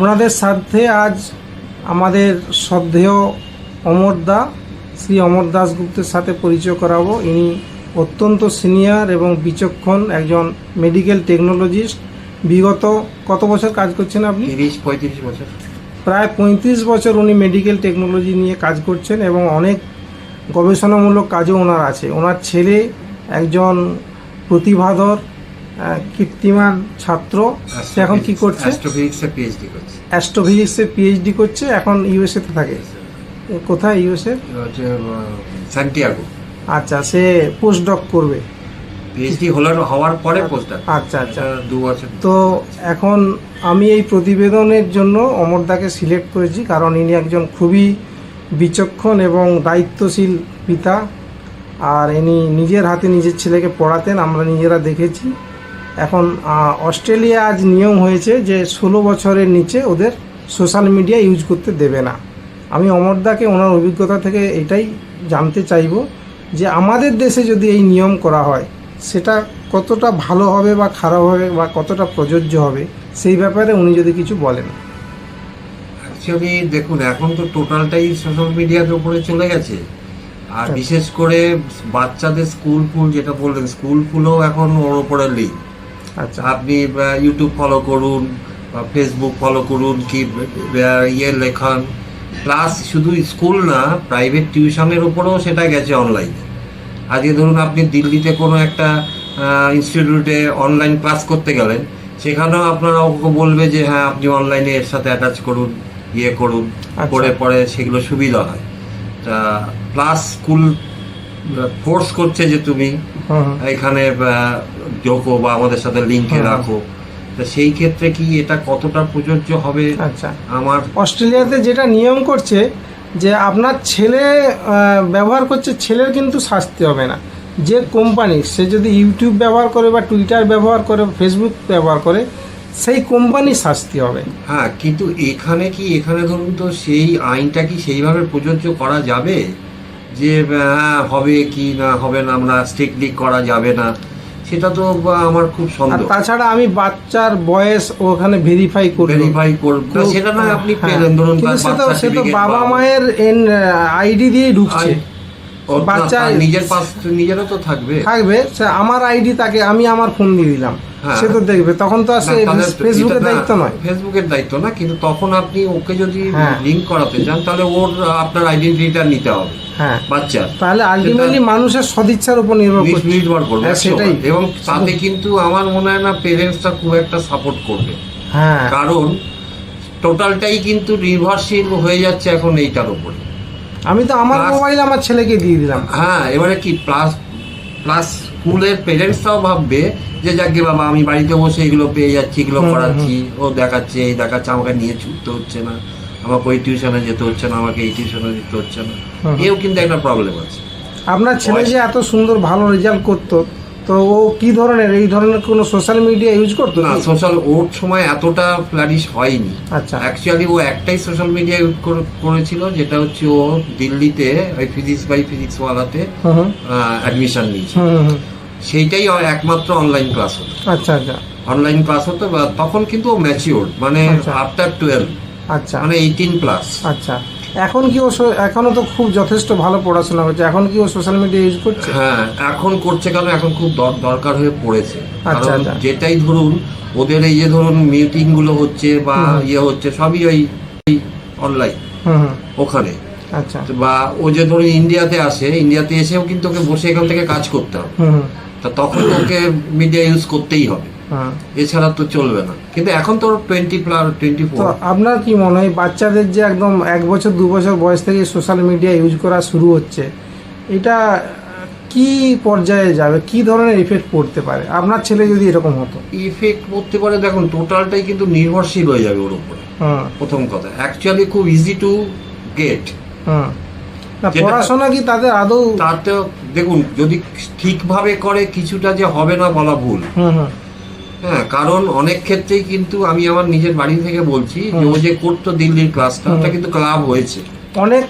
আপনাদের সাথে আজ আমাদের শ্রদ্ধেয় অমর দা শ্রী অমর দাসগুপ্তের সাথে পরিচয় করাবো। ইনি অত্যন্ত সিনিয়র এবং বিচক্ষণ একজন মেডিকেল টেকনোলজিস্ট। বিগত কত বছর কাজ করছেন আপনি? তিরিশ পঁয়ত্রিশ বছর। প্রায় পঁয়ত্রিশ বছর উনি মেডিকেল টেকনোলজি নিয়ে কাজ করছেন এবং অনেক গবেষণামূলক কাজও ওনার আছে। ওনার ছেলে একজন প্রতিভাধর কীর্তিমান ছাত্র। সে এখন কি করছে? অ্যাস্ট্রোফিজিক্সে পিএইচডি করছে। অ্যাস্ট্রোফিজিক্সে পিএইচডি করছে এখন ইউএসএতে থাকে। কোথায় ইউএসএ এটা স্যান্টিয়াগো আচ্ছা সে পোস্ট ডক করবে পিএইচডি হলার হওয়ার পরে পোস্ট আচ্ছা আচ্ছা। দু বছর। তো এখন আমি এই প্রতিবেদনের জন্য অমরদাকে সিলেক্ট করেছি কারণ ইনি একজন খুবই বিচক্ষণ এবং দায়িত্বশীল পিতা। আর ইনি নিজের হাতে নিজের ছেলেকে পড়াতেন আমরা নিজেরা দেখেছি। এখন অস্ট্রেলিয়া আজ নিয়ম হয়েছে যে ষোলো বছরের নিচে ওদের সোশ্যাল মিডিয়া ইউজ করতে দেবে না। আমি অমরদাকে ওনার অভিজ্ঞতা থেকে এটাই জানতে চাইব যে আমাদের দেশে যদি এই নিয়ম করা হয় সেটা কতটা ভালো হবে বা খারাপ হবে বা কতটা প্রযোজ্য হবে সেই ব্যাপারে উনি যদি কিছু বলেন। অ্যাকচুয়ালি দেখুন এখন তো টোটালটাই সোশ্যাল মিডিয়ার উপরে চলে গেছে। আর আচ্ছা। বিশেষ করে বাচ্চাদের স্কুল ফুল যেটা বললেন স্কুল ফুলও এখন ওর উপরে লিঙ্ক আচ্ছা আপনি ইউটিউব ফলো করুন বা ফেসবুক ফলো করুন কি ইয়ে লেখান। প্লাস শুধু স্কুল না প্রাইভেট টিউশনের উপরেও সেটা গেছে অনলাইনে আজকে ধরুন আপনি দিল্লিতে কোনো একটা ইনস্টিটিউটে অনলাইন ক্লাস করতে গেলেন সেখানেও আপনারা ওকে বলবে যে হ্যাঁ আপনি অনলাইনে এর সাথে অ্যাটাচ করুন ইয়ে করুন আচ্ছা। করে পরে সেগুলো সুবিধা হয়। তা প্লাস স্কুল ফোর্স করছে যে তুমি। এখানে যোগো বা আমাদের সাথে লিঙ্কে রাখো। তা সেই ক্ষেত্রে কি এটা কতটা প্রযোজ্য হবে? আচ্ছা। আমার অস্ট্রেলিয়াতে যেটা নিয়ম করছে যে আপনার ছেলে ব্যবহার করছে ছেলের কিন্তু শাস্তি হবে না। যে কোম্পানি সে যদি ইউটিউব ব্যবহার করে বা টুইটার ব্যবহার করে ফেসবুক ব্যবহার করে সেই কোম্পানি শাস্তি হবে। হ্যাঁ কিন্তু এখানে কি এখানে ধরুন তো সেই আইনটা কি সেইভাবে প্রযোজ্য করা যাবে? যে হ্যাঁ হবে কি না হবে না আমরা স্ট্রিক্টলি করা যাবে না সেটা তো আমার খুব সন্দেহ। তাছাড়া আমি বাচ্চার বয়স ওখানে ভেরিফাই করব ভেরিফাই করব সেটা না আপনি হ্যাঁ, পেলেন ধরুন সে তো বাবা মায়ের আইডি দিয়েই ঢুকছে। বাচ্চা- নিজের পাস নিজেরও তো থাকবে। থাকবে আমার আইডি তাকে আমি আমার ফোন দিয়ে দিলাম। সে তো দেখবে তখন তো তাহলে ফেসবুকের দায়িত্ব নয়। ফেসবুকের দায়িত্ব না কিন্তু তখন আপনি ওকে যদি হ্যাঁ। লিঙ্ক করাতে চান তাহলে ওর আপনার আইডেন্টিটিটা নিতে হবে। হ্যাঁ। বাচ্চার তাহলে আলটিমেটলি মানুষের সদিচ্ছার উপর নির্ভর নির্ভর করবে হ্যাঁ, সেটাই। এবং তাতে কিন্তু আমার মনে হয় না পেরেন্টসটা খুব একটা সাপোর্ট করবে। হ্যাঁ। কারণ টোটালটাই কিন্তু নির্ভরশীল হয়ে যাচ্ছে এখন এইটার উপরে। আমি তো আমার মোবাইল আমার ছেলেকে দিয়ে দিলাম। হ্যাঁ এবারে কি প্লাস প্লাস স্কুলের পেরেন্টসরাও ভাববে যে যাকে বাবা আমি বাড়িতে বসে এগুলো পেয়ে যাচ্ছি এগুলো পড়াচ্ছি করাচ্ছি ও দেখাচ্ছে এই দেখাচ্ছে আমাকে নিয়ে ছুটতে হচ্ছে না। আমাকে ওই টিউশনে যেতে হচ্ছে না আমাকে এই টিউশনে যেতে হচ্ছে না। এও কিন্তু একটা প্রবলেম আছে। আপনার ছেলে যে এত সুন্দর ভালো রেজাল্ট করতো তো ও কি ধরনের এই ধরনের কোনো সোশ্যাল মিডিয়া ইউজ করতো না সোশ্যাল ওর সময় এতটা ফ্লারিশ হয়নি। আচ্ছা। অ্যাকচুয়ালি ও একটাই সোশ্যাল মিডিয়া ইউজ করেছিল যেটা হচ্ছে ও দিল্লিতে ওই ফিজিক্স বাই ফিজিক্স ওয়ালাতে অ্যাডমিশন নিয়েছে। সেইটাই একমাত্র অনলাইন ক্লাস হতো। আচ্ছা আচ্ছা। অনলাইন ক্লাস হতো তখন কিন্তু ও ম্যাচিওর মানে আচ্ছা। আফটার টুয়েলভ আচ্ছা। মানে এইটিন প্লাস আচ্ছা। এখন কি ও এখনও তো খুব যথেষ্ট ভালো পড়াশোনা হচ্ছে। এখন কি ও সোশ্যাল মিডিয়া ইউজ করছে? হ্যাঁ এখন করছে কারণ এখন খুব দরকার হয়ে পড়েছে। আচ্ছা, কারণ আচ্ছা। যেটাই ধরুন ওদের এই যে ধরুন মিটিংগুলো হচ্ছে বা ইয়ে হচ্ছে সবই ওই অনলাইন ওখানে। আচ্ছা। বা ও যে ধরুন ইন্ডিয়াতে আসে ইন্ডিয়াতে এসেও কিন্তু ওকে বসে এখান থেকে কাজ করতে হবে। তা তখন ওকে মিডিয়া ইউজ করতেই হবে। এছাড়া তো চলবে না। কিন্তু এখন তো টোয়েন্টি প্লাস টোয়েন্টি তো ফোর আপনার কি মনে হয় বাচ্চাদের যে একদম এক বছর দু বছর বয়স থেকে সোশ্যাল মিডিয়া ইউজ করা শুরু হচ্ছে এটা কি পর্যায়ে যাবে? কি ধরনের ইফেক্ট পড়তে পারে? আপনার ছেলে যদি এরকম হতো। ইফেক্ট পড়তে পারে দেখুন টোটালটাই কিন্তু নির্ভরশীল হয়ে যাবে ওর উপরে। হুম প্রথম কথা। অ্যাকচুয়ালি খুব ইজি টু গেট পড়াশোনা কি তাদের আদৌ তাতেও দেখুন যদি ঠিকভাবে করে কিছুটা যে হবে না বলা ভুল। হুম হুম হ্যাঁ কারণ অনেক ক্ষেত্রেই কিন্তু আমি আমার নিজের বাড়ি থেকে বলছি যে ও যে করতো দিল্লির ক্লাসটা ওটা কিন্তু ক্লাব হয়েছে। অনেক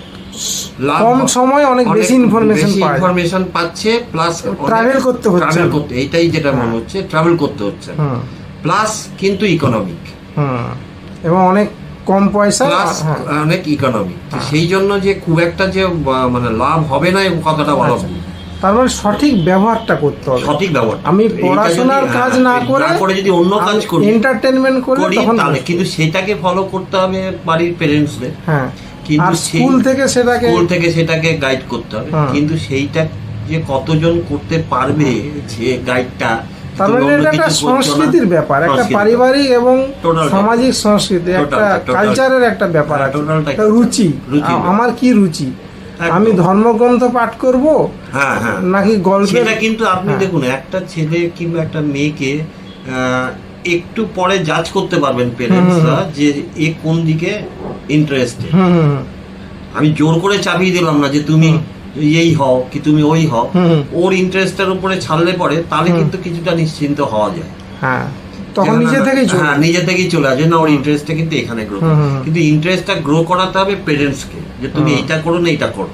কম সময় অনেক বেশি ইনফরমেশন ইনফরমেশন পাচ্ছে প্লাস Travel করতে হচ্ছে। ট্রাভেল করতে এইটাই যেটা মনে হ্যাঁ। হচ্ছে ট্রাভেল করতে হচ্ছে। প্লাস কিন্তু ইকোনমিক হুম। এবং অনেক কম পয়সা প্লাস হ্যাঁ। অনেক ইকোনমি সেই জন্য যে খুব একটা যে মানে লাভ হবে না কথাটা বলা আচ্ছা। তার মানে সঠিক ব্যবহারটা করতে হবে। সঠিক ব্যবহার আমি পড়াশোনার হ্যাঁ, কাজ না করে করে যদি অন্য কাজ করি এন্টারটেনমেন্ট করে তাহলে কিন্তু সেটাকে ফলো করতে হবে বাড়ির পেরেন্টসদের হ্যাঁ। কিন্তু স্কুল থেকে সেটাকে স্কুল থেকে সেটাকে গাইড করতে হবে। হ্যাঁ। কিন্তু সেইটা যে কতজন করতে পারবে যে গাইডটা তার মানে এটা একটা সংস্কৃতির ব্যাপার একটা পারিবারিক এবং সামাজিক সংস্কৃতি একটা। কালচারের একটা ব্যাপার হ্যাঁ, আছে রুচি। আমার কি রুচি। আমি ধর্মগ্রন্থ পাঠ করব? হ্যাঁ হ্যাঁ। নাকি গল্পের সেটা কিন্তু আপনি হ্যাঁ। দেখুন একটা ছেলে কিংবা একটা মেয়েকে একটু পরে জাজ করতে পারবেন পেরেন্টসরা যে এ কোন দিকে ইন্টারেস্টেড হুম, আমি জোর করে চাপিয়ে দিলাম না যে তুমি এই হও কি তুমি ওই হও। ওর ইন্টারেস্টের উপরে ছাড়লে পরে তাহলে কিন্তু কিছুটা নিশ্চিন্ত হওয়া যায়। হ্যাঁ। তখন নিজে থেকেই হ্যাঁ নিজে থেকেই চলে আসে। না ওর ইন্টারেস্টটা কিন্তু এখানে গ্রো। কিন্তু ইন্টারেস্টটা গ্রো করাতে হবে পেরেন্টসকে যে তুমি। এইটা করো না এইটা করো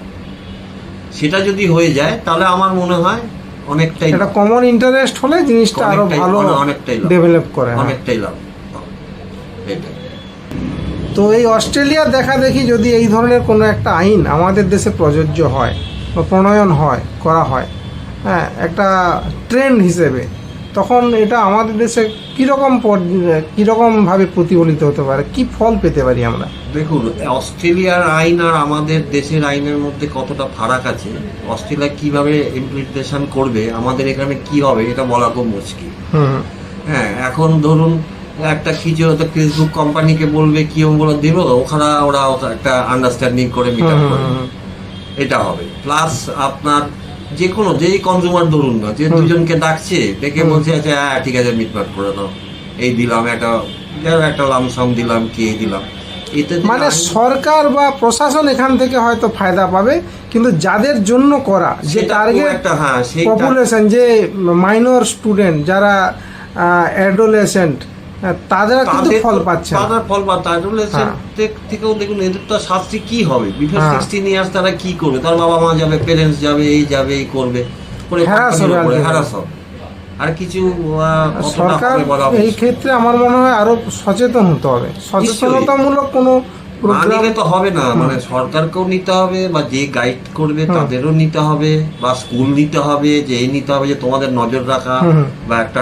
সেটা যদি হয়ে যায় তাহলে আমার মনে হয় অনেকটাই এটা কমন ইন্টারেস্ট হলে জিনিসটা আরও ভালো অনেকটাই ডেভেলপ করে হ্যাঁ। অনেকটাই লাভ এটাই তো এই অস্ট্রেলিয়ার দেখা দেখি যদি এই ধরনের কোনো একটা আইন আমাদের দেশে প্রযোজ্য হয় বা প্রণয়ন হয় করা হয় হ্যাঁ একটা ট্রেন্ড হিসেবে তখন এটা আমাদের দেশে কীরকম কীরকমভাবে প্রতিফলিত হতে পারে? কি ফল পেতে পারি আমরা? দেখুন অস্ট্রেলিয়ার আইন আর আমাদের দেশের আইনের মধ্যে কতটা ফারাক আছে অস্ট্রেলিয়া কীভাবে ইমপ্লিমেন্টেশন করবে আমাদের এখানে কি হবে এটা বলা খুব মুশকিল। হ্যাঁ এখন ধরুন একটা কিছু হয়তো ফেসবুক কোম্পানিকে বলবে কি বলে দেবো ওখানে ওরা একটা আন্ডারস্ট্যান্ডিং করে মিট। এটা হবে। প্লাস আপনার যে কোনো যেই কনজিউমার ধরুন না যে দুজনকে ডাকছে ডেকে হুম। বলছে আচ্ছা হ্যাঁ ঠিক আছে মিটমাট করে দাও। এই দিলাম একটা একটা লামসাম দিলাম কে দিলাম। এতে মানে সরকার বা প্রশাসন এখান থেকে হয়তো ফায়দা পাবে কিন্তু যাদের জন্য করা যে টার্গেট হ্যাঁ পপুলেশন যে মাইনর স্টুডেন্ট যারা অ্যাডোলেসেন্ট তারা কিন্তু ফল পাচ্ছে তাদের ফল হ্যাঁ। থেকেও দেখুন এদের তো শাস্তি কি হবে? বিফোর হ্যাঁ। সিক্সটিন ইয়ার্স তারা কি করবে? তার বাবা মা যাবে পেরেন্টস যাবে এই যাবে এই করবে। করে হ্যারাস হবে আর কিছু সরকার এই ক্ষেত্রে আমার মনে হয় আরও সচেতন হতে হবে। সচেতনতামূলক কোনো না নিলে তো হবে না মানে সরকারকেও নিতে হবে বা যে গাইড করবে তাদেরও নিতে হবে বা স্কুল নিতে হবে যে এই নিতে হবে যে তোমাদের নজর রাখা। বা একটা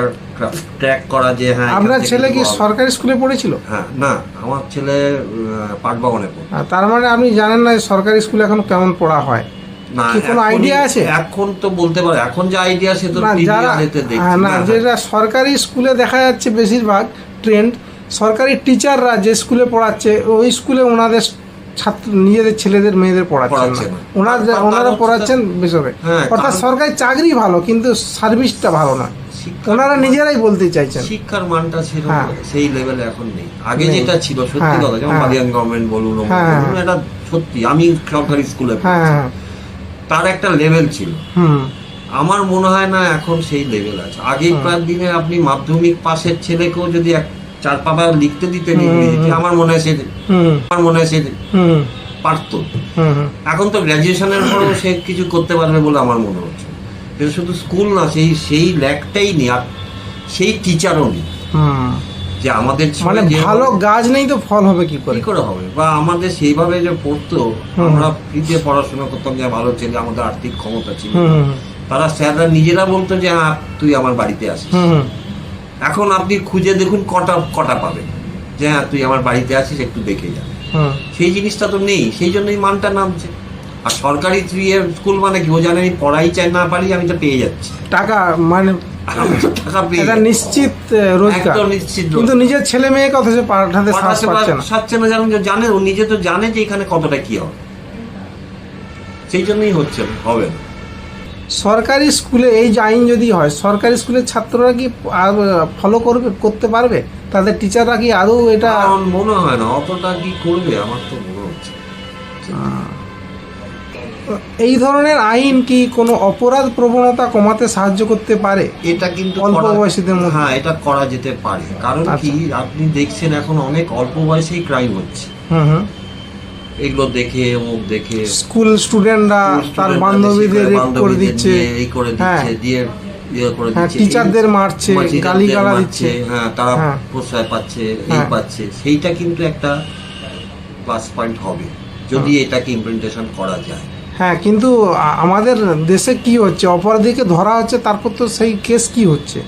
ট্র্যাক করা যে হ্যাঁ আপনার ছেলে কি সরকারি স্কুলে পড়েছিল? হ্যাঁ না আমার ছেলে পাটবাগানে পড়ে। তার মানে আপনি জানেন না সরকারি স্কুলে এখন কেমন পড়া হয়? না কোনো এখনই- আছে? এখন তো বলতে পারে এখন যে আইডিয়া সে তো না হ্যাঁ, না না, যেটা সরকারি স্কুলে দেখা যাচ্ছে বেশিরভাগ ট্রেন্ড সরকারি টিচাররা যে স্কুলে পড়াচ্ছে ওই স্কুলে ওনাদের ছাত্র নিজেদের ছেলেদের মেয়েদের পড়াচ্ছেন পড়াচ্ছে না। না। ওনার পড়াচ্ছেন বেসরকারি হ্যাঁ, অর্থাৎ সরকারি চাকরি ভালো কিন্তু সার্ভিসটা ভালো না। ওনারা নিজেরাই বলতে চাইছেন। শিক্ষার মানটা ছিল হ্যাঁ। সেই লেভেলে এখন নেই। আগে যেটা ছিল সত্যি হ্যাঁ, কথা যেমন হ্যাঁ। বালিয়ান গভর্নমেন্ট বলুন। এটা সত্যি আমি সরকারি স্কুলে তার একটা লেভেল ছিল। আমার মনে হয় না এখন সেই লেভেল আছে। আগেকার দিনে আপনি মাধ্যমিক পাশের ছেলেকেও যদি এক চার পাতা লিখতে দিতেন ইংরেজিতে আমার মনে হয় সে আমার মনে হয় সে পারতো। এখন তো গ্র্যাজুয়েশনের পরেও সে কিছু করতে পারবে বলে আমার মনে হচ্ছে। শুধু স্কুল না সেই সেই ল্যাকটাই নেই আর সেই টিচারও নেই। যে আমাদের মানে ভালো গাছ নেই তো ফল হবে কি করে? করে হবে? বা আমাদের সেইভাবে যে পড়তো। আমরা ফ্রিতে পড়াশোনা করতাম যে ভালো ছেলে আমাদের আর্থিক ক্ষমতা ছিল। তারা স্যাররা নিজেরা বলতো যে হ্যাঁ তুই আমার বাড়িতে আসিস। এখন আপনি খুঁজে দেখুন কটা কটা পাবেন। যে হ্যাঁ তুই আমার বাড়িতে আসিস একটু দেখে যা। সেই জিনিসটা তো নেই সেই জন্যই মানটা নামছে। আর সরকারি স্কুল মানে কি ও জানে আমি পড়াই চাই না পারি আমি তো পেয়ে যাচ্ছি। টাকা মানে টাকা পেয়ে এটা নিশ্চিত রোজগার। নিশ্চিত কিন্তু নিজের ছেলে মেয়েকে অথচ পাঠাতে সাহস না। পারছে না যেমন যে জানে ও নিজে তো জানে যে এখানে কতটা কি হবে। সেই জন্যই হচ্ছে হবে না। সরকারি স্কুলে এই যে আইন যদি হয় সরকারি স্কুলের ছাত্ররা কি আর ফলো করবে করতে পারবে? তাদের টিচাররা কি আরও এটা আমার মনে হয় না অতটা কি করবে আমার তো মনে হচ্ছে এই ধরনের আইন কি কোনো অপরাধ প্রবণতা কমাতে সাহায্য করতে পারে? এটা কিন্তু অল্প বয়সীদের মধ্যে? হ্যাঁ এটা করা যেতে পারে। কারণ আচ্ছা। কি আপনি দেখছেন এখন অনেক অল্প বয়সেই ক্রাইম হচ্ছে। হুম হুম। এগুলো দেখে অমুক দেখে। স্কুল স্টুডেন্টরা তার বান্ধবীদের করে দিচ্ছে। এই করে হ্যাঁ। দিচ্ছে দিয়ে ইয়ে করে হ্যাঁ দিচ্ছে। টিচারদের মারছে গালি গালা দিচ্ছে। হ্যাঁ তারা হ্যাঁ। প্রশ্রয় পাচ্ছে এই। পাচ্ছে। সেইটা কিন্তু একটা প্লাস পয়েন্ট হবে যদি এটাকে ইমপ্লিমেন্টেশন করা যায়। হ্যাঁ কিন্তু আমাদের দেশে কি হচ্ছে? অপরাধীকে ধরা হচ্ছে তারপর তো সেই কেস কি হচ্ছে?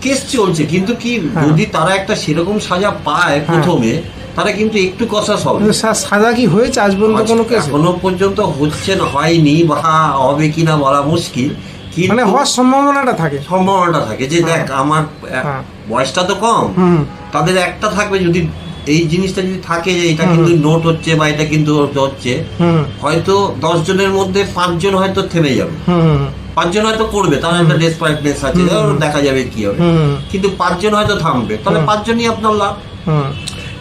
কেস চলছে কিন্তু কি। যদি তারা একটা সেরকম সাজা পায় প্রথমে তারা কিন্তু একটু কষাস হবে কিন্তু সাজা কি হয়েছে? আজ পর্যন্ত কোনো কেস এখনও পর্যন্ত হচ্ছে না হয়নি বা হবে কিনা বলা মুশকিল মানে হওয়ার সম্ভাবনাটা থাকে। সম্ভাবনাটা থাকে যে দেখ আমার হ্যাঁ। বয়সটা তো কম। তাদের একটা থাকবে যদি এই জিনিসটা যদি থাকে যে এটা কিন্তু নোট হচ্ছে বা এটা কিন্তু হচ্ছে হয়তো দশ জনের মধ্যে পাঁচজন হয়তো থেমে যাবে। পাঁচজন হয়তো করবে তাহলে একটা ডেসপারেটনেস আছে দেখা যাবে কি হবে। কিন্তু পাঁচজন হয়তো থামবে তাহলে পাঁচজনই আপনার লাভ। হুম।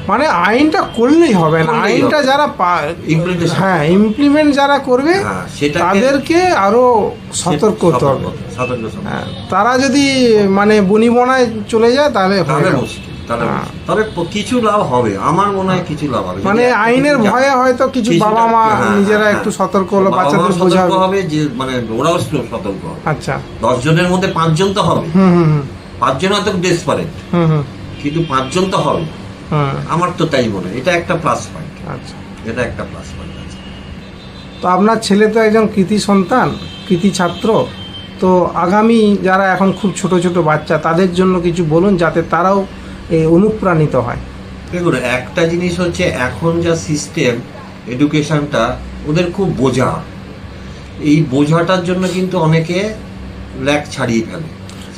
মানে আইনটা করলেই হবে না। আইনটা যারা হ্যাঁ ইমপ্লিমেন্ট যারা করবে হ্যাঁ তাদেরকে আরও সতর্ক হতে হবে। হ্যাঁ, তারা যদি মানে বনিবনায় চলে যায় তাহলে হয়ে। তবে কিছু লাভ হবে আমার মনে হয় কিছু লাভ হবে। মানে আইনের ভয়ে হয়তো কিছু বাবা মা নিজেরা। একটু সতর্ক হলো বাচ্চাদের সতর্ক বোঝাবে। হবে যে মানে ওরাও সতর্ক হবে। আচ্ছা। দশ জনের মধ্যে পাঁচজন তো হবে। হুম হুম পাঁচজন হয়তো ডেসপারেট হুম হুম। কিন্তু পাঁচজন তো হবে। আমার তো তাই মনে হয়। এটা একটা প্লাস পয়েন্ট আচ্ছা। এটা একটা প্লাস পয়েন্ট আছে। তো আপনার ছেলে তো একজন কৃতি সন্তান কৃতি ছাত্র। তো আগামী যারা এখন খুব ছোট ছোট বাচ্চা তাদের জন্য কিছু বলুন যাতে তারাও অনুপ্রাণিত হয়। দেখুন একটা জিনিস হচ্ছে এখন যা সিস্টেম এডুকেশনটা ওদের খুব বোঝা। এই বোঝাটার জন্য কিন্তু অনেকে ল্যাক ছাড়িয়ে ফেলে।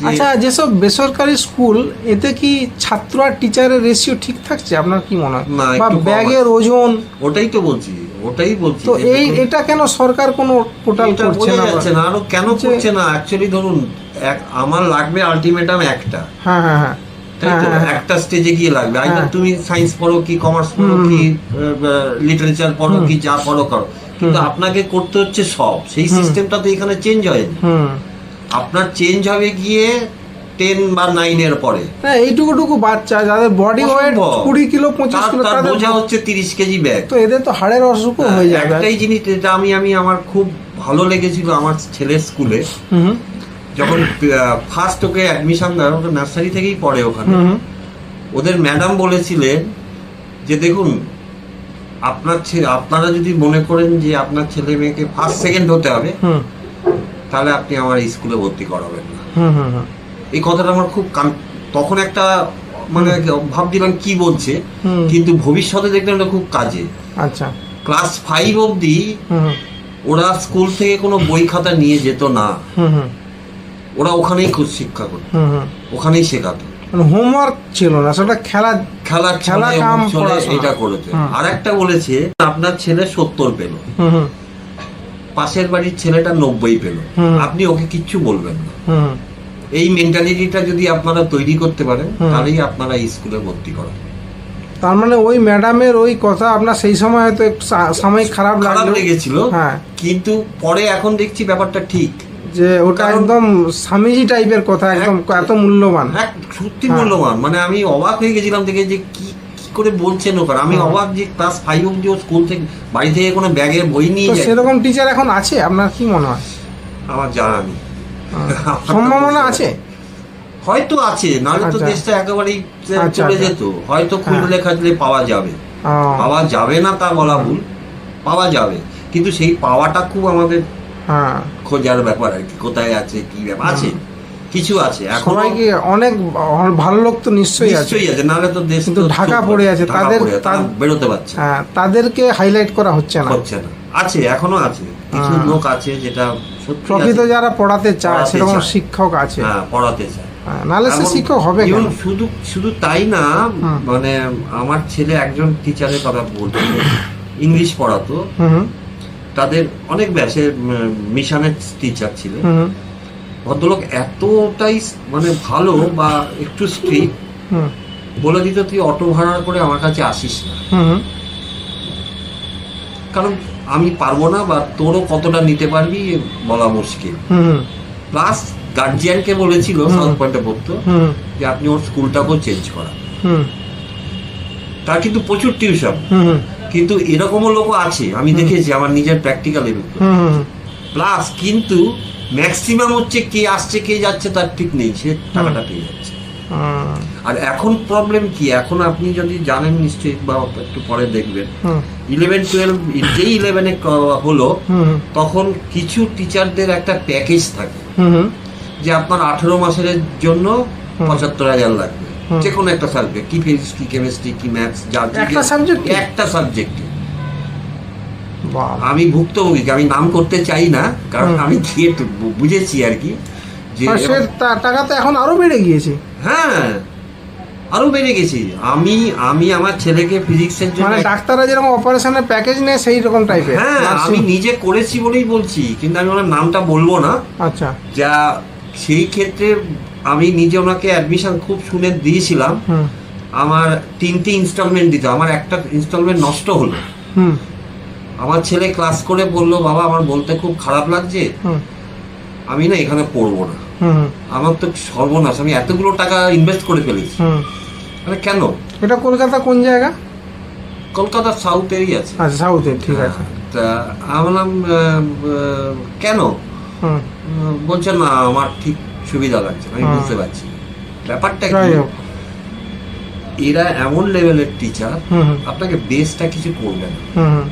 আচ্ছা যেসব বেসরকারি স্কুল এতে কি ছাত্র আর টিচারের রেশিও ঠিক থাকছে? আপনার কি মনে হয়? বা ব্যাগের ওজন? ওটাই তো বলছি ওটাই বলছি। তো এই এটা কেন সরকার কোনো পোর্টাল করছে না যাচ্ছে না আরও কেন করছে না? অ্যাকচুয়ালি ধরুন এক আমার লাগবে আলটিমেটাম একটা। হ্যাঁ হ্যাঁ হ্যাঁ। তো? হ্যাঁ, হ্যাঁ, একটা স্টেজে গিয়ে লাগবে। আইদার হ্যাঁ। তুমি সায়েন্স পড়ো কি কমার্স পড়ো কি লিটারেচার পড়ো কি যা পড়ো করো। কিন্তু আপনাকে করতে হচ্ছে সব। সেই সিস্টেমটা তো এখানে চেঞ্জ হয়নি। হুম। আপনার চেঞ্জ হবে গিয়ে টেন বা নাইনের পরে। হ্যাঁ এইটুকুটুকু বাচ্চা যাদের বডি ওয়েট। কুড়ি কিলো পঁচিশ কিলো তার বোঝা হচ্ছে তিরিশ কেজি ব্যাগ তো এদের তো হাড়ের অসুখও হয়ে যাবে। একটাই জিনিস যেটা আমি আমি আমার খুব ভালো লেগেছিল আমার ছেলের স্কুলে যখন ফার্স্ট ওকে অ্যাডমিশন দেয় ওকে নার্সারি থেকেই পড়ে ওখানে। ওদের ম্যাডাম বলেছিলেন যে দেখুন আপনার আপনারা যদি মনে করেন যে আপনার ছেলে মেয়েকে ফার্স্ট সেকেন্ড হতে হবে তাহলে আপনি আমার এই স্কুলে ভর্তি করাবেন না। এই কথাটা আমার খুব তখন একটা মানে ভাবছিলাম কি বলছে কিন্তু ভবিষ্যতে দেখলাম এটা খুব কাজে। আচ্ছা। ক্লাস ফাইভ অবধি হুম, ওরা স্কুল থেকে কোনো বই খাতা নিয়ে যেত না। হুম হুম। ওরা ওখানেই খুব শিক্ষা করতো। হুম হুম। ওখানেই শেখাতো। মানে হোমওয়ার্ক ছিল না সেটা খেলা খেলা খেলা কাম এটা করেছে। আর একটা বলেছে আপনার ছেলে সত্তর পেল। হুম হুম। পাশের বাড়ির ছেলেটা নব্বই পেল। আপনি ওকে কিচ্ছু বলবেন না। হুম। এই মেন্টালিটিটা যদি আপনারা তৈরি করতে পারেন। তাহলেই আপনারা স্কুলে ভর্তি করেন। তার মানে ওই ম্যাডামের ওই কথা আপনার সেই সময় হয়তো সাময়িক খারাপ খারাপ লেগেছিল হ্যাঁ। কিন্তু পরে এখন দেখছি ব্যাপারটা ঠিক। যে ওটা একদম স্বামীজি টাইপের কথা একদম এত মূল্যবান। হ্যাঁ সত্যি। মূল্যবান। মানে আমি অবাক হয়ে গেছিলাম দেখে যে কি করে বলছেন ওখানে আমি অবাক যে ক্লাস ফাইভ অব্দি স্কুল থেকে বাড়ি থেকে কোনো ব্যাগে বই নিয়ে যায়। সেরকম টিচার এখন আছে? আপনার কি মনে হয়? আমার জানা নেই। সম্ভাবনা আছে? হয়তো আছে নাহলে তো আচ্ছা। দেশটা একেবারেই আচ্ছা, চলে আচ্ছা। যেত। হয়তো হ্যাঁ। খুঁজলে খাজলে পাওয়া যাবে। পাওয়া যাবে না তা বলা ভুল। পাওয়া যাবে। কিন্তু সেই পাওয়াটা খুব আমাদের হ্যাঁ। খোঁজার ব্যাপার আর কি। কোথায় আছে কি ব্যাপার? আছে। কিছু আছে এখন সবাইকে অনেক ভালো লোক তো নিশ্চয়ই আছে। নিশ্চয়ই আছে নাহলে তো দেশ কিন্তু ঢাকা পড়ে আছে, তাদের- বেরোতে পারছে হ্যাঁ তাদেরকে হাইলাইট করা হচ্ছে না। হচ্ছে না। আছে এখনও আছে। কিছু হ্যাঁ। লোক আছে যেটা প্রকৃত যারা পড়াতে চায় সেরকম শিক্ষক আছে। হ্যাঁ পড়াতে চায়। হ্যাঁ, নাহলে সে শিক্ষক হবে শুধু শুধু তাই না মানে আমার ছেলে একজন টিচারের কথা বলতো ইংলিশ পড়াতো। তাদের অনেক ব্যাসে মিশনের টিচার ছিল। ভদ্রলোক এতটাই মানে ভালো বা একটু স্ট্রিক্ট হুম। বলে দিত তুই অটো ভাড়া করে আমার কাছে আসিস না। কারণ আমি পারব না বা তোরও কতটা নিতে পারবি বলা মুশকিল। প্লাস গার্জিয়ানকে বলেছিল। সাউথ পয়েন্টে পড়তো যে আপনি ওর স্কুলটাকেও চেঞ্জ করা হুম। তার কিন্তু প্রচুর টিউশন কিন্তু এরকমও লোক আছে আমি দেখেছি আমার নিজের প্র্যাকটিক্যাল প্লাস কিন্তু ম্যাক্সিমাম হচ্ছে কে আসছে কে যাচ্ছে তার ঠিক নেই সে টাকাটা পেয়ে যাচ্ছে। আর এখন প্রবলেম কি? এখন আপনি যদি জানেন নিশ্চয়ই বা একটু পরে দেখবেন। ইলেভেন টুয়েলভ যেই ইলেভেনে হলো তখন কিছু টিচারদের একটা প্যাকেজ থাকে। যে আপনার আঠেরো মাসের জন্য পঁচাত্তর হাজার লাগবে। যে কোনো একটা সাবজেক্ট কি ফিজিক্স কি কেমিস্ট্রি কি ম্যাথস যা একটা সাবজেক্ট একটা সাবজেক্টে। আমি ভুক্তভোগী আমি নাম করতে চাই না কারণ আমি গিয়ে বুঝেছি আর কি যে টাকা তো এখন আরও বেড়ে গিয়েছে। হ্যাঁ আরও বেড়ে গেছি। আমি আমি আমার ছেলেকে ফিজিক্সের জন্য মানে ডাক্তাররা যেরকম অপারেশনের প্যাকেজ নেয় সেই রকম টাইপের হ্যাঁ আমি নিজে করেছি বলেই বলছি কিন্তু আমি ওনার নামটা বলব না। আচ্ছা। যা সেই ক্ষেত্রে আমি নিজে ওনাকে অ্যাডমিশন খুব শুনে দিয়েছিলাম। আমার তিনটে ইনস্টলমেন্ট দিত আমার একটা ইনস্টলমেন্ট নষ্ট হলো। হুম। আমার ছেলে ক্লাস করে বলল বাবা আমার বলতে খুব খারাপ লাগছে। আমি না এখানে পড়ব না। হুম আমার তো সর্বনাশ। আমি এতগুলো টাকা ইনভেস্ট করে ফেলেছি। হুম। মানে কেন? এটা কলকাতা কোন জায়গা? কলকাতার সাউথেরই আছে। আচ্ছা সাউথে ঠিক আছে। তা আমি বললাম আহ, আহ, কেন? বলছে না আমার ঠিক সুবিধা লাগছে আমি বুঝতে পারছি ব্যাপারটা কি? এরা এমন লেভেলের টিচার আপনাকে বেসটা কিছু করবে না। হুম হুম।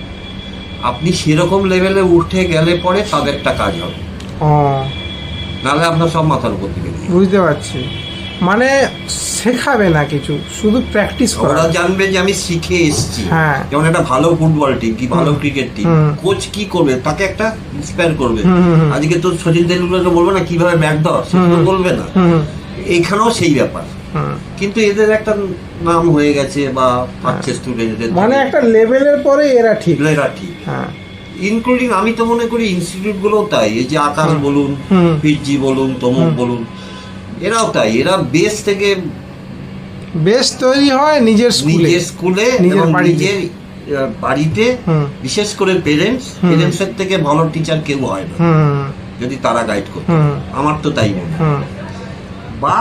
আপনি সেরকম লেভেলে উঠে গেলে পরে তাদেরটা কাজ হবে। নাহলে আপনার সব মাথার উপর দিকে বুঝতে পারছি। মানে শেখাবে না কিছু শুধু প্র্যাকটিস ওরা জানবে যে আমি শিখে এসেছি। হ্যাঁ। যেমন একটা ভালো ফুটবল টিম কি ভালো ক্রিকেট টিম কোচ কি করবে তাকে একটা ইন্সপায়ার করবে। আজকে তো সচিন তেন্ডুলকরকে বলবে না কীভাবে ব্যাট দাও সে বলবে না। এইখানেও সেই ব্যাপার। কিন্তু এদের একটা নাম হয়ে গেছে বা পাচ্ছে স্টুডেন্টদের মানে একটা লেভেলের পরে এরা ঠিক। এরা ঠিক। হ্যাঁ। ইনক্লুডিং আমি তো মনে করি ইনস্টিটিউটগুলো তাই। এই যে আকাশ বলুন। ফিজি বলুন তমুক বলুন এরাও তাই। এরা বেস থেকে বেশ তৈরি হয় নিজের স্কুলে নিজের স্কুলে নিজের এবং বাড়িতে। নিজের বাড়িতে। বিশেষ করে পেরেন্টস হুম। পেরেন্টস এর থেকে ভালো টিচার কেউ হয় না। যদি তারা গাইড করে আমার তো তাই মনে হয়। বা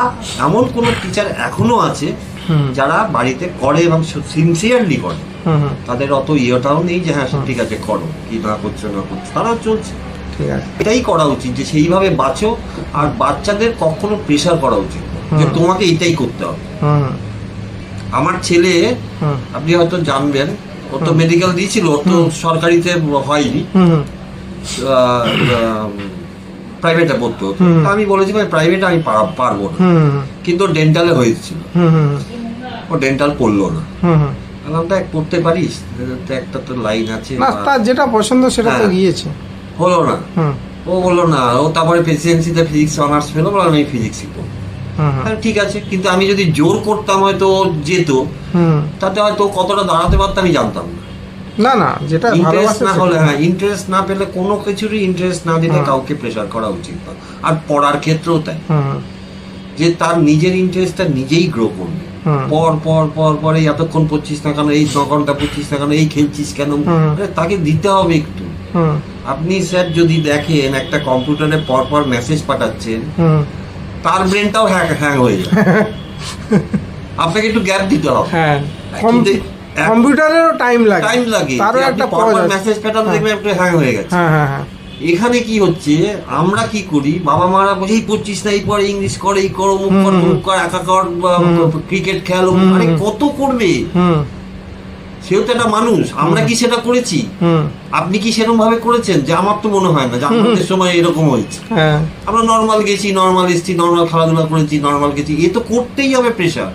এমন কোন টিচার এখনও আছে যারা বাড়িতে করে এবং সিনসিয়ারলি করে। তাদের অত ইয়েটাও নেই যে হ্যাঁ। ঠিক আছে করো কি না করছ না করছ তারাও চলছে। ঠিক আছে। এটাই করা উচিত যে সেইভাবে বাঁচো আর বাচ্চাদের কখনো প্রেশার করা উচিত যে তোমাকে এটাই করতে হবে। আমার ছেলে আপনি হয়তো জানবেন ও তো মেডিকেল দিয়েছিল ওর তো সরকারিতে হয়নি। প্রাইভেটে পড়তে। হতো আমি বলেছি ভাই প্রাইভেটে আমি পারব না। কিন্তু ডেন্টালে হয়েছিল ও ডেন্টাল পড়ল না। বললাম দেখ পড়তে পারিস? একটা তো লাইন আছে তার যেটা পছন্দ সেটা তো হ্যাঁ। গিয়েছে। হলো না। ও বলল না ও তারপরে প্রেসিডেন্সিতে ফিজিক্স অনার্স পেল বললাম আমি ফিজিক্সই পড়ব। ঠিক আছে কিন্তু আমি যদি জোর করতাম হয়তো যেত। তাতে হয়তো কতটা দাঁড়াতে পারতাম আমি জানতাম না। না না যেটা ইন্টারেস্ট না হলে হ্যাঁ ইন্টারেস্ট না পেলে কোনো কিছুরই ইন্টারেস্ট না দিলে কাউকে প্রেশার করা উচিত না। আর পড়ার ক্ষেত্রেও তাই। যে তার নিজের ইন্টারেস্টটা নিজেই গ্রো করবে। পর পর পর এতক্ষণ পড়ছিস না কেন এই ঘণ্টা পড়ছিস না কেন এই খেলছিস কেন? তাকে দিতে হবে একটু। আপনি স্যার যদি দেখেন একটা কম্পিউটারে পর পর মেসেজ পাঠাচ্ছেন তার ব্রেনটাও হ্যাং হ্যাং হয়ে যায় আপনাকে একটু গ্যাপ দিতে হবে। হ্যাঁ। কম্পিউটারেরও টাইম লাগে। টাইম লাগে। তারও একটা মেসেজ পাঠানো হ্যাঁ। দেখবেন একটু হ্যাং হয়ে গেছে। হ্যাঁ হ্যাঁ হ্যাঁ। এখানে কি হচ্ছে আমরা কি করি বাবা মারা বলেই পড়ছিস না এই পর ইংলিশ কর এই কর মুখ কর। মুখ কর একা কর ক্রিকেট খেলো। আরে কত করবে? হুম। সেও তো একটা মানুষ আমরা কি সেটা করেছি? আপনি কি সেরকম ভাবে করেছেন? যে আমার তো মনে হয় না যে আমাদের সময় এরকম হয়েছে। হ্যাঁ। আমরা নর্মাল গেছি নর্মাল এসছি নর্মাল খেলাধুলা করেছি নর্মাল গেছি এ তো করতেই হবে প্রেশার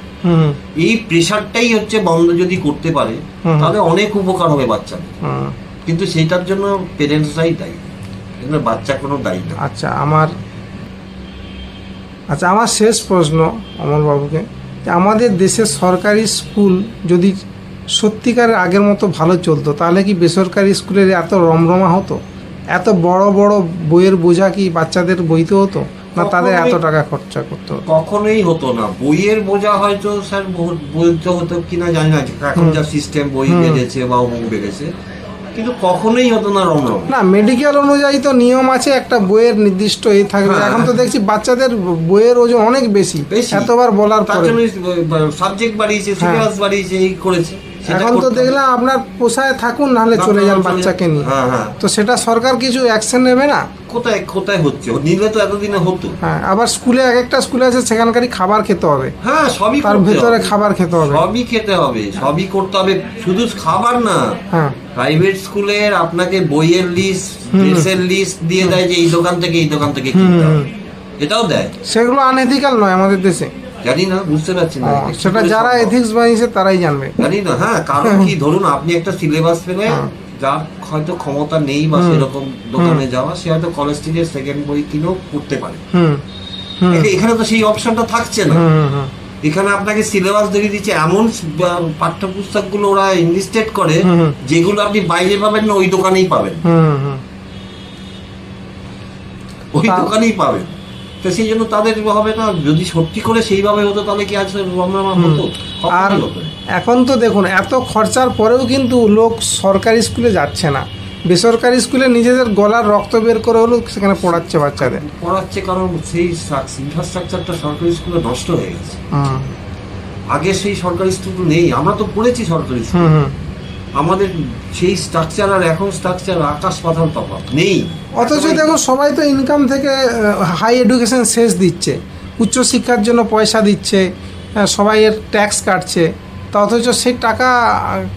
এই প্রেশারটাই হচ্ছে বন্ধ যদি করতে পারে। তাহলে অনেক উপকার হবে বাচ্চাদের। হুম। কিন্তু সেইটার জন্য পেরেন্টসরাই দায়ী। বাচ্চা কোনো দায়ী না। আচ্ছা আমার আচ্ছা আমার শেষ প্রশ্ন অমরবাবুকে যে আমাদের দেশের সরকারি স্কুল যদি সত্যিকারের আগের মতো ভালো চলতো তাহলে কি বেসরকারি স্কুলের এত রমরমা হতো? এত বড় বড় বইয়ের বোঝা কি বাচ্চাদের বইতে হতো? না তাদের এত টাকা খরচা করতে হতো। কখনোই হতো না। বইয়ের বোঝা হয়তো স্যার বলতে হতো কিনা জানি না। এখন যা সিস্টেম বই। বেড়েছে বা অমুক বেড়েছে কিন্তু কখনোই হতো না রমরম। না মেডিকেল অনুযায়ী তো নিয়ম আছে একটা বইয়ের নির্দিষ্ট এ থাকবে। হ্যাঁ। এখন তো দেখছি বাচ্চাদের বইয়ের ওজন অনেক বেশি। এতবার বলার পরে। সাবজেক্ট বাড়িয়েছে সিলেবাস বাড়িয়েছে এই করেছে। এখন তো দেখলাম আপনার পোষায় থাকুন নাহলে চলে যান বাচ্চাকে নিয়ে। হ্যাঁ হ্যাঁ। তো সেটা সরকার কিছু অ্যাকশন নেবে না? কোথায় কোথায় হচ্ছে? নিলে তো এতদিনে হতো। হ্যাঁ আবার স্কুলে এক একটা স্কুলে আছে সেখানকারই খাবার খেতে হবে। হ্যাঁ সবই তার ভেতরে খাবার খেতে হবে। সবই খেতে হবে সবই করতে হবে। শুধু খাবার না। হ্যাঁ। প্রাইভেট স্কুলের আপনাকে বইয়ের লিস্ট ড্রেসের লিস্ট দিয়ে দেয় যে এই দোকান থেকে এই দোকান থেকে কিনতে হবে। এটাও দেয়। সেগুলো আনএথিক্যাল নয় আমাদের দেশে। জানি না বুঝতে পারছি না। সেটা যারা? এথিক্স বানিয়েছে তারাই জানবে। জানি না হ্যাঁ কারণ কি ধরুন আপনি একটা সিলেবাস পেলে হ্যাঁ। যার হয়তো ক্ষমতা নেই বা সেরকম দোকানে যাওয়া সে হয়তো কলেজ থেকে সেকেন্ড বই কিনেও করতে পারে। এখানে- তো সেই অপশনটা থাকছে না। এখানে আপনাকে সিলেবাস ধরিয়ে দিচ্ছে এমন পাঠ্যপুস্তকগুলো ওরা ইনলিস্টেড করে। যেগুলো আপনি বাইরে পাবেন না ওই দোকানেই পাবেন। ওই দোকানেই পাবেন। তো সেই জন্য তাদের হবে না যদি সত্যি করে সেইভাবে হতো তাহলে কি আজ রমরমা হতো? আর এখন তো দেখুন এত খরচার পরেও কিন্তু লোক সরকারি স্কুলে যাচ্ছে না। বেসরকারি স্কুলে নিজেদের গলার রক্ত বের করে হলেও সেখানে পড়াচ্ছে বাচ্চাদের। পড়াচ্ছে কারণ সেই ইনফ্রাস্ট্রাকচারটা সরকারি স্কুলে নষ্ট হয়ে গেছে। আগে সেই সরকারি স্কুল নেই আমরা তো পড়েছি সরকারি স্কুল। আমাদের সেই স্ট্রাকচার আর এখন স্ট্রাকচার আকাশ পাতাল তফাৎ। নেই। অথচ দেখো সবাই তো ইনকাম থেকে হাই এডুকেশন শেষ দিচ্ছে উচ্চশিক্ষার জন্য পয়সা দিচ্ছে সবাই এর ট্যাক্স কাটছে তা অথচ সেই টাকা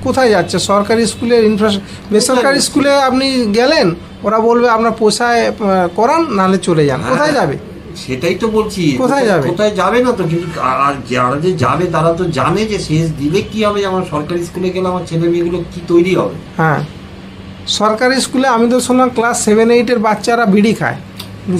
কোথায় যাচ্ছে? সরকারি স্কুলের ইনফ্রাস্ট্রাকচার বেসরকারি স্কুলে আপনি গেলেন ওরা বলবে আপনার পোষায় আহ, করান নাহলে চলে যান। কোথায় যাবে? সেটাই তো বলছি কোথায় যাবে? কোথায় যাবে না তো? কিন্তু যারা যে যাবে তারা তো জানে যে শেষ দিলে কি হবে। আমার সরকারি স্কুলে গেলে আমার ছেলে মেয়েগুলো কি তৈরি হবে? হ্যাঁ। সরকারি স্কুলে আমি তো শুনলাম ক্লাস সেভেন এইটের বাচ্চারা বিড়ি খায়।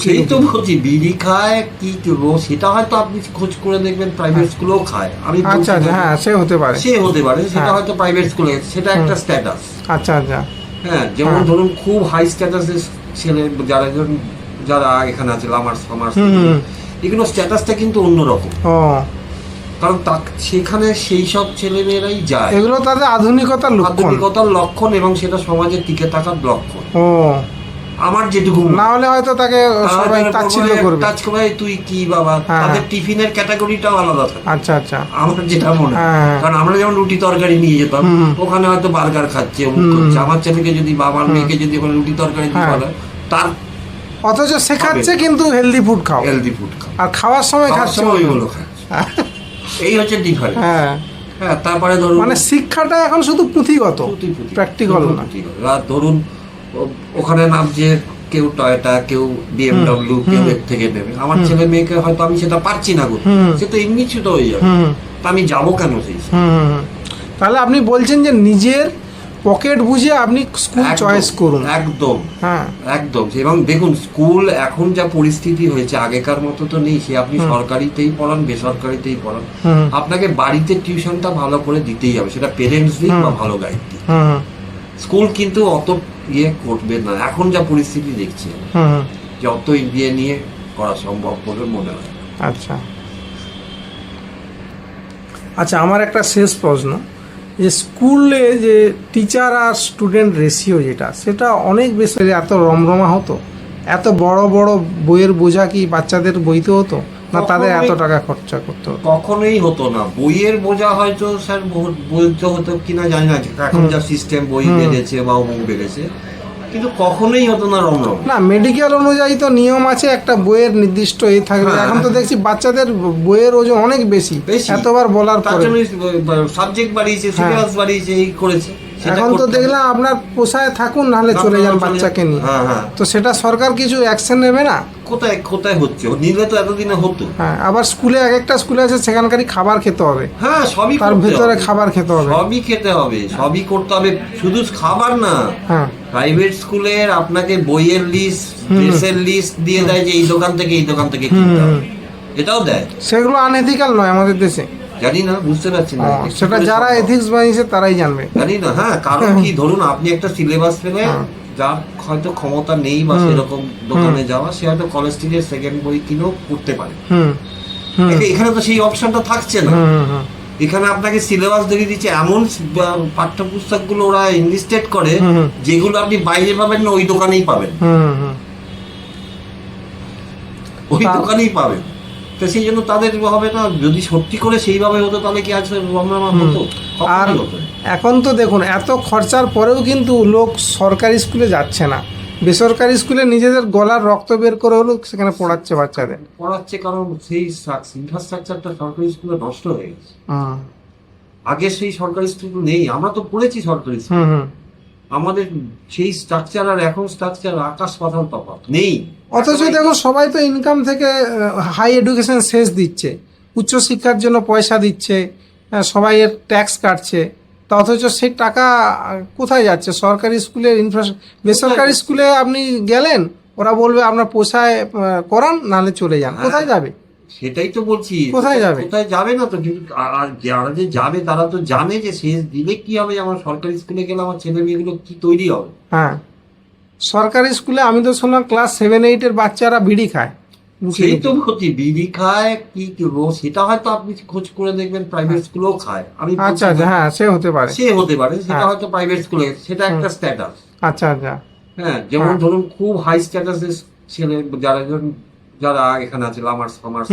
সেই তো বলছি বিড়ি খায় কি করব সেটা হয়তো আপনি খোঁজ করে দেখবেন প্রাইভেট স্কুলেও খায়। আমি আচ্ছা আচ্ছা হ্যাঁ সে হতে পারে। সে হতে পারে সেটা হ্যাঁ। হয়তো প্রাইভেট স্কুলে সেটা একটা স্ট্যাটাস আচ্ছা আচ্ছা। হ্যাঁ যেমন হ্যাঁ। ধরুন খুব হাই স্ট্যাটাসের ছেলে যারা ধরুন যারা এখানে আছে লামার্স হুম। এগুলো স্ট্যাটাসটা কিন্তু অন্যরকম। কারণ তা- সেখানে সেই সব ছেলে মেয়েরাই যায়। এগুলো তাদের আধুনিকতার লক্ষণ। আধুনিকতার লক্ষণ এবং সেটা সমাজে টিকে থাকার লক্ষণ। আমার যেটুকু না হলে হয়তো তাকে সবাই তাচ্ছিল্য করবে। টাচ করে তুই কি বাবা? হ্যাঁ। তাদের টিফিনের ক্যাটাগরিটাও আলাদা থাকে। আচ্ছা আচ্ছা। আমার যেটা মনে হয়। হ্যাঁ। কারণ আমরা যেমন রুটি তরকারি নিয়ে যেতাম ওখানে হয়তো বার্গার খাচ্ছে আমার ছেলেকে যদি বাবার মেয়েকে যদি ওখানে রুটি তরকারি দিয়ে হ্যাঁ। তার অথচ শেখাচ্ছে কিন্তু হেলদি ফুড খাও। হেলদি ফুড খাওয়া আর খাওয়ার সময় খাচ্ছে ওইগুলো। খাচ্ছে। এই হচ্ছে ডিফারেন্স হ্যাঁ। হ্যাঁ তারপরে ধরুন মানে শিক্ষাটা এখন শুধু পুঁথিগত পুঁথি পুঁথি। প্র্যাকটিক্যাল না ধরুন ওখানে নামছে কেউ টয়টা কেউ বিএমডব্লিউ কেউ এর থেকে নেবে। আমার ছেলে মেয়েকে হয়তো আমি সেটা পারছি না করতে সে তো এমনি ছোট হয়ে যাবে। তা আমি যাব কেন সেই। তাহলে আপনি বলছেন যে নিজের পকেট বুঝে আপনি স্কুল চয়েস করুন। একদম হ্যাঁ। একদম। এবং দেখুন স্কুল এখন যা পরিস্থিতি হয়েছে আগেকার মতো তো নেই। সে আপনি সরকারিতেই পড়ান বেসরকারিতেই পড়ান। আপনাকে বাড়িতে টিউশনটা ভালো করে দিতেই হবে। সেটা পেরেন্টস দিক বা ভালো গাইড দিক। স্কুল কিন্তু অত ইয়ে করবে না। এখন যা পরিস্থিতি দেখছি যে অত ইয়ে নিয়ে করা সম্ভব বলে মনে হয়। আচ্ছা। আচ্ছা আমার একটা শেষ প্রশ্ন। যে স্কুলে যে টিচার আর স্টুডেন্ট রেশিও যেটা সেটা অনেক বেশি। এত রমরমা হতো এত বড় বড় বইয়ের বোঝা কি বাচ্চাদের বইতে হতো? না তাদের এত টাকা খরচা করতে হতো? কখনোই হতো না। বইয়ের বোঝা হয়তো স্যার বল- বলতে হতো কিনা জানি না। এখন যা সিস্টেম বই। বেড়েছে বা অমুক বেড়েছে। কিন্তু কখনোই হতো না রমরম না মেডিকেল অনুযায়ী তো নিয়ম আছে একটা বইয়ের নির্দিষ্ট এ থাকবে হ্যাঁ। এখন তো দেখছি বাচ্চাদের বইয়ের ওজন অনেক বেশি। এতবার বলার পরে সাবজেক্ট বাড়িয়েছে হ্যাঁ। সিলেবাস বাড়িয়েছে এই করেছে এখন তো দেখলাম আপনার পোষায় থাকুন নাহলে চলে যান বাচ্চাকে নিয়ে। হ্যাঁ হ্যাঁ। তো সেটা সরকার কিছু অ্যাকশন নেবে না? কোথায় কোথায় হচ্ছে? নিলে তো এতদিনে হতো। হ্যাঁ আবার স্কুলে এক একটা স্কুলে আছে সেখানকারই খাবার খেতে হবে। হ্যাঁ সবই তার ভেতরে খাবার খেতে হবে। সবই খেতে হবে সবই করতে হবে। শুধু খাবার না। হ্যাঁ। প্রাইভেট স্কুলের আপনাকে বইয়ের লিস্ট ড্রেসের লিস্ট দিয়ে দেয় যে এই দোকান থেকে এই দোকান থেকে কিনতে হবে। এটাও দেয়। সেগুলো আনএথিক্যাল নয় আমাদের দেশে। জানি না বুঝতে পারছি না। সেটা যারা এথিক্স বানিয়েছে তারাই জানবে। জানি না হ্যাঁ কারণ কি ধরুন আপনি একটা সিলেবাস পেলে হ্যাঁ। যার হয়তো ক্ষমতা নেই বা সেরকম দোকানে যাওয়া সে হয়তো কলেজ থেকে সেকেন্ড বই কিনেও করতে পারে। এখানে- তো সেই অপশনটা থাকছে না। এখানে আপনাকে সিলেবাস ধরিয়ে দিচ্ছে এমন পাঠ্যপুস্তকগুলো ওরা ইনলিস্টেড করে। যেগুলো আপনি বাইরে পাবেন না ওই দোকানেই পাবেন। হুম হুম। ওই দোকানেই পাবেন। তো সেই জন্য তাদের হবে না যদি সত্যি করে সেইভাবে হতো তাহলে কি আজ হতো? আর। এখন তো দেখুন এত খরচার পরেও কিন্তু লোক সরকারি স্কুলে যাচ্ছে না। বেসরকারি স্কুলে নিজেদের গলার রক্ত বের করে হলেও সেখানে পড়াচ্ছে বাচ্চাদের। পড়াচ্ছে কারণ সেই ইনফ্রাস্ট্রাকচারটা সরকারি স্কুলে নষ্ট হয়ে গেছে। আগে সেই সরকারি স্কুল নেই আমরা তো পড়েছি সরকারি স্কুল। আমাদের সেই স্ট্রাকচার আর এখন স্ট্রাকচার আকাশ পাতাল তফাৎ। নেই। অথচ দেখুন সবাই তো ইনকাম থেকে হাই এডুকেশন শেষ দিচ্ছে। উচ্চশিক্ষার জন্য পয়সা দিচ্ছে সবাই এর ট্যাক্স কাটছে। তা অথচ সেই টাকা কোথায় যাচ্ছে? সরকারি স্কুলের ইনফ্রা বেসরকারি স্কুলে আপনি গেলেন ওরা বলবে আপনার পোষায় করান নাহলে চলে যান। হ্যাঁ। কোথায় যাবে? সেটাই তো বলছি। কোথায় যাবে? কোথায় যাবে না তো? কিন্তু আর- যারা যে যাবে তারা তো জানে যে শেষ দিলে কি হবে। আমার সরকারি স্কুলে গেলে আমার ছেলে মেয়েগুলো কি তৈরি হবে? হ্যাঁ। সরকারি স্কুলে আমি তো শুনলাম ক্লাস সেভেন এইটের বাচ্চারা বিড়ি খায়। সেই তো। ক্ষতি বিড়ি খায় কি সেটা হয়তো আপনি খোঁজ করে দেখবেন প্রাইভেট স্কুলেও খায়। আমি আচ্ছা আচ্ছা হ্যাঁ সে হতে পারে। সে হতে পারে সেটা হ্যাঁ। হয়তো প্রাইভেট স্কুলে সেটা একটা স্ট্যাটাস আচ্ছা আচ্ছা। হ্যাঁ যেমন হ্যাঁ। ধরুন খুব হাই স্ট্যাটাসের ছেলে যারা ধরুন- যারা এখানে আছে লামার্স ফামার্স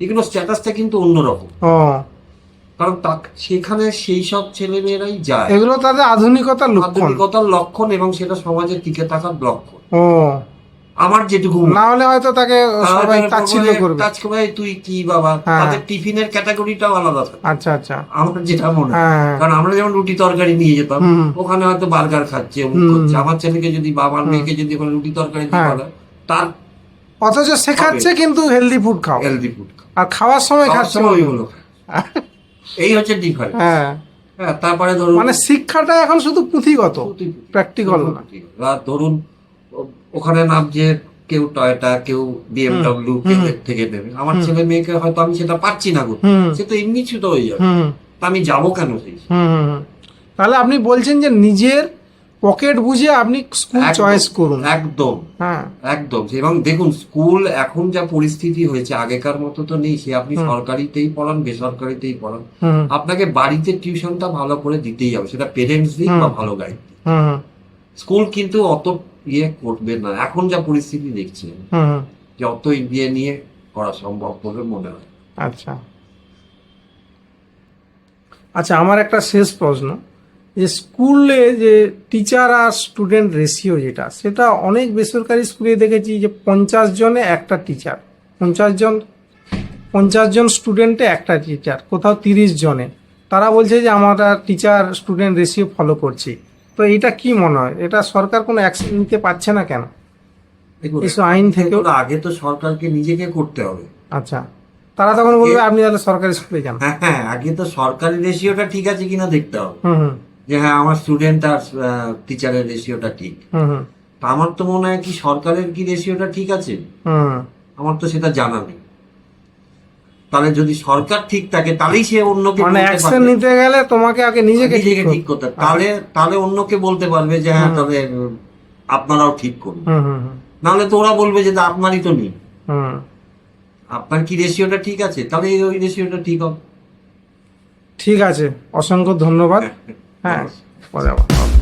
এগুলো স্ট্যাটাসটা কিন্তু অন্যরকম। কারণ সেখানে সেই সব ছেলে মেয়েরাই যায়। এগুলো তাদের আধুনিকতার লক্ষণ। আধুনিকতার লক্ষণ এবং সেটা সমাজে টিকে থাকার লক্ষণ। আমার যেটুকু না হলে হয়তো তাকে সবাই তাচ্ছিল্য করবে। "তাজ ভাই তুই কি বাবা? হ্যাঁ। তাদের টিফিনের ক্যাটাগরিটাও আলাদা থাকে। আচ্ছা আচ্ছা। আমার যেটা মনে হয়। হ্যাঁ কারণ আমরা যেমন রুটি তরকারি নিয়ে যেতাম ওখানে হয়তো বার্গার খাচ্ছে আমার ছেলেকে যদি বাবার মেয়েকে যদি ওখানে রুটি তরকারি দিয়ে হ্যাঁ। তার অথচ শেখাচ্ছে কিন্তু হেলদি ফুড খাও। হেলদি ফুড আর খাওয়ার সময় খাচ্ছে। ওইগুলো এই হচ্ছে ডিফারেন্স হ্যাঁ। হ্যাঁ তারপরে ধরুন মানে শিক্ষাটা এখন শুধু পুঁথিগত প্র্যাকটিক্যাল না। ধরুন ওখানে নামছে কেউ টয়টা কেউ বিএমডব্লিউ কেউ থেকে দেবে। আমার ছেলে মেয়েকে হয়তো আমি সেটা পাচ্ছি না গো। সে তো এমনি ছোট হয়ে যাবে। আমি যাব কেন সেই। তাহলে আপনি বলছেন যে নিজের পকেট বুঝে আপনি স্কুল চয়েস করুন। একদম হ্যাঁ। একদম। এবং দেখুন স্কুল এখন যা পরিস্থিতি হয়েছে আগেকার মতো তো নেই সে আপনি সরকারিতেই পড়ান বেসরকারিতেই পড়ান। আপনাকে বাড়িতে টিউশনটা ভালো করে দিতেই হবে সেটা পেরেন্টস দিক বা ভালো গাইড স্কুল কিন্তু অত ইয়ে করবে না এখন যা পরিস্থিতি দেখছি যে অত ইয়ে নিয়ে করা সম্ভব বলে মনে হয়। আচ্ছা। আচ্ছা আমার একটা শেষ প্রশ্ন। যে স্কুলে যে টিচার আর স্টুডেন্ট রেশিও যেটা সেটা অনেক বেসরকারি স্কুলে দেখেছি যে পঞ্চাশ জনে একটা টিচার পঞ্চাশ জন পঞ্চাশ জন স্টুডেন্টে একটা টিচার কোথাও তিরিশ জনে। তারা বলছে যে আমরা টিচার স্টুডেন্ট রেশিও ফলো করছি। তো এটা কি মনে হয়? এটা সরকার কোনো অ্যাকশন নিতে পারছে না কেন? দেখুন, কিছু আইন এগুলো আগে তো সরকারকে নিজেকে করতে হবে। আচ্ছা। তারা তখন বলবে আপনি তাহলে সরকারি স্কুলে যান। হ্যাঁ হ্যাঁ আগে তো সরকারি রেশিওটা ঠিক আছে কিনা দেখতে হবে। হুম হুম। যে হ্যাঁ আমার স্টুডেন্ট আর টিচারের রেশিওটা ঠিক। তা আমার তো মনে হয় কি সরকারের কি রেশিওটা ঠিক আছে? আমার তো সেটা জানা নেই। তাহলে যদি সরকার ঠিক থাকে তাহলেই সে অন্যকে মানে অ্যাকশন নিতে গেলে তোমাকে আগে নিজেকে নিজেকে ঠিক করতে। তাহলে তাহলে অন্যকে বলতে পারবে যে হ্যাঁ তাহলে আপনারাও ঠিক করুন। নাহলে তো ওরা বলবে যে আপনারই তো নেই। হুম। আপনার কি রেশিওটা ঠিক আছে? তাহলে ওই রেশিওটা ঠিক হবে। ঠিক আছে। অসংখ্য ধন্যবাদ। হ্যাঁ পরে আবার।